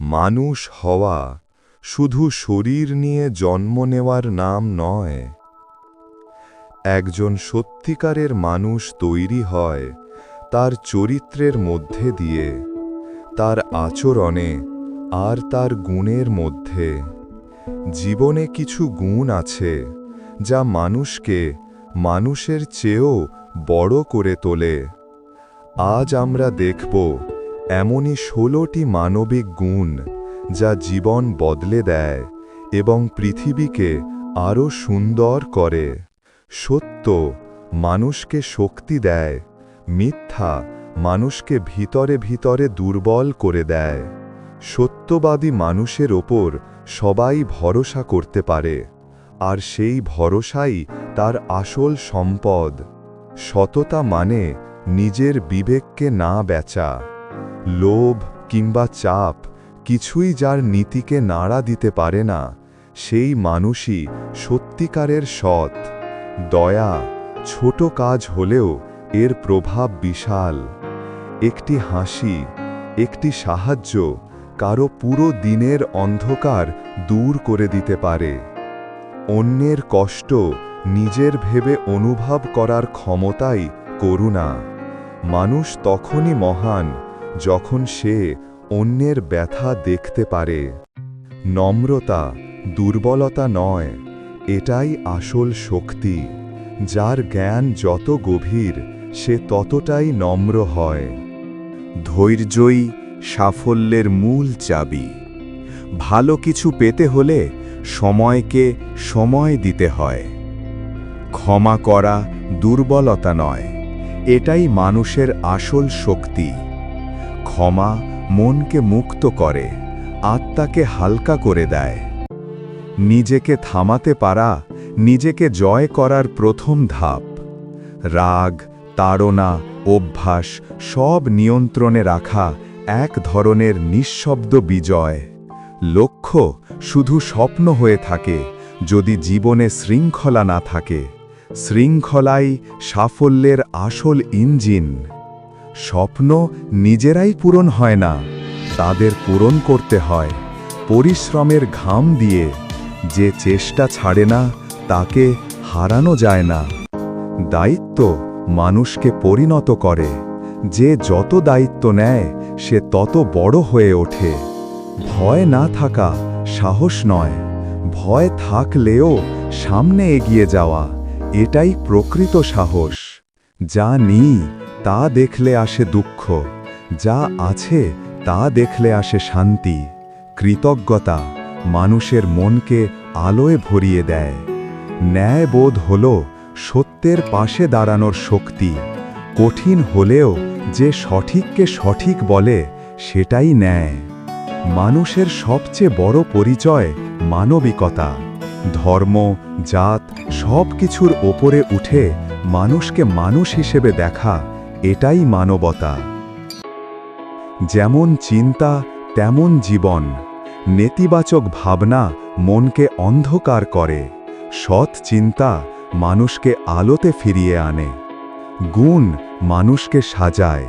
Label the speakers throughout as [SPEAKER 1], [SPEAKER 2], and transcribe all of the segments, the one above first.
[SPEAKER 1] মানুষ হওয়া শুধু শরীর নিয়ে জন্ম নেওয়ার নাম নয়। একজন সত্যিকারের মানুষ তৈরি হয় তার চরিত্রের মধ্যে দিয়ে, তার আচরণে আর তার গুণের মধ্যে। জীবনে কিছু গুণ আছে যা মানুষকে মানুষের চেয়েও বড় করে তোলে। আজ আমরা দেখব এমনই ষোলোটি মানবিক গুণ যা জীবন বদলে দেয় এবং পৃথিবীকে আরও সুন্দর করে। সত্য, মানুষকে শক্তি দেয়, মিথ্যা, মানুষকে ভিতরে ভিতরে দুর্বল করে দেয়। সত্যবাদী মানুষের ওপর সবাই ভরসা করতে পারে, আর সেই ভরসাই তার আসল সম্পদ। সততা মানে নিজের বিবেককে না বেচা। লোভ কিংবা চাপ কিছুই যার নীতিকে নাড়া দিতে পারে না, সেই মানুষই সত্যিকারের সৎ। দয়া ছোট কাজ হলেও এর প্রভাব বিশাল। একটি হাসি, একটি সাহায্য কারও পুরো দিনের অন্ধকার দূর করে দিতে পারে। অন্যের কষ্ট নিজের ভেবে অনুভব করার ক্ষমতাই করুণা। মানুষ তখনই মহান যখন সে অন্যের ব্যথা দেখতে পারে, নম্রতা, দুর্বলতা নয়, এটাই আসল শক্তি, যার জ্ঞান যত গভীর, সে ততটাই নম্র হয়।
[SPEAKER 2] ধৈর্যই সাফল্যের মূল চাবি। ভালো কিছু পেতে হলে সময়কে সময় দিতে হয়। ক্ষমা করা দুর্বলতা নয়, এটাই মানুষের আসল শক্তি। ক্ষমা মনকে মুক্ত করে, আত্মাকে হালকা করে দেয়। নিজেকে থামাতে পারা, নিজেকে জয় করার প্রথম ধাপ। রাগ, তাড়না, অভ্যাস সব নিয়ন্ত্রণে রাখা এক ধরনের নিঃশব্দ বিজয়। লক্ষ্য শুধু স্বপ্ন হয়ে থাকে, যদি জীবনে শৃঙ্খলা না থাকে। শৃঙ্খলাই সাফল্যের আসল ইঞ্জিন। স্বপ্ন নিজেরাই পূরণ হয় না, তাদের পূরণ করতে হয়। পরিশ্রমের ঘাম দিয়ে যে চেষ্টা ছাড়ে না, তাকে হারানো যায় না। দায়িত্ব মানুষকে পরিণত করে। যে যত দায়িত্ব নেয়, সে তত বড় হয়ে ওঠে। ভয় না থাকা সাহস নয়, ভয় থাকলেও সামনে এগিয়ে যাওয়া, এটাই প্রকৃত সাহস। যা নিই তা দেখলে আসে দুঃখ, যা আছে তা দেখলে আসে শান্তি। কৃতজ্ঞতা মানুষের মনকে আলোয় ভরিয়ে দেয়। ন্যায়বোধ হল সত্যের পাশে দাঁড়ানোর শক্তি। কঠিন হলেও যে সঠিককে সঠিক বলে, সেটাই ন্যায়। মানুষের সবচেয়ে বড় পরিচয় মানবিকতা। ধর্ম, জাত সব কিছুর ওপরে উঠে মানুষকে মানুষ হিসেবে দেখা এটাই মানবতা। যেমন চিন্তা, তেমন জীবন। নেতিবাচক ভাবনা মনকে অন্ধকার করে। সৎ চিন্তা মানুষকে আলোতে ফিরিয়ে আনে। গুণ মানুষকে সাজায়।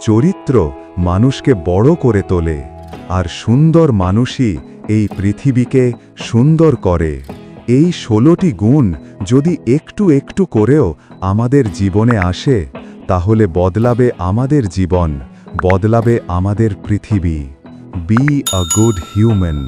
[SPEAKER 2] চরিত্র মানুষকে বড় করে তোলে। আর সুন্দর মানুষই এই পৃথিবীকে সুন্দর করে। এই ষোলোটি গুণ যদি একটু একটু করেও আমাদের জীবনে আসে তাহলে বদলাবে আমাদের জীবন বদলাবে আমাদের পৃথিবী। Be a good human